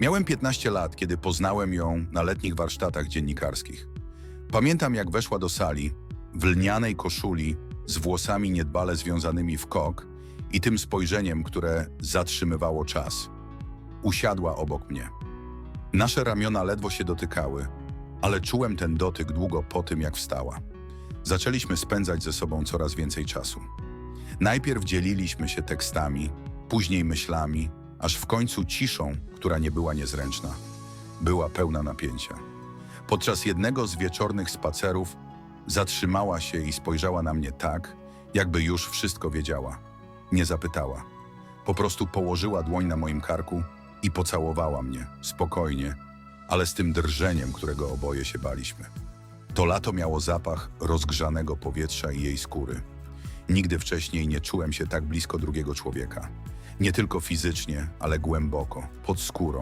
Miałem 15 lat, kiedy poznałem ją na letnich warsztatach dziennikarskich. Pamiętam, jak weszła do sali w lnianej koszuli z włosami niedbale związanymi w kok i tym spojrzeniem, które zatrzymywało czas. Usiadła obok mnie. Nasze ramiona ledwo się dotykały, ale czułem ten dotyk długo po tym, jak wstała. Zaczęliśmy spędzać ze sobą coraz więcej czasu. Najpierw dzieliliśmy się tekstami, później myślami, aż w końcu ciszą, która nie była niezręczna. Była pełna napięcia. Podczas jednego z wieczornych spacerów zatrzymała się i spojrzała na mnie tak, jakby już wszystko wiedziała. Nie zapytała. Po prostu położyła dłoń na moim karku i pocałowała mnie, spokojnie, ale z tym drżeniem, którego oboje się baliśmy. To lato miało zapach rozgrzanego powietrza i jej skóry. Nigdy wcześniej nie czułem się tak blisko drugiego człowieka. Nie tylko fizycznie, ale głęboko, pod skórą.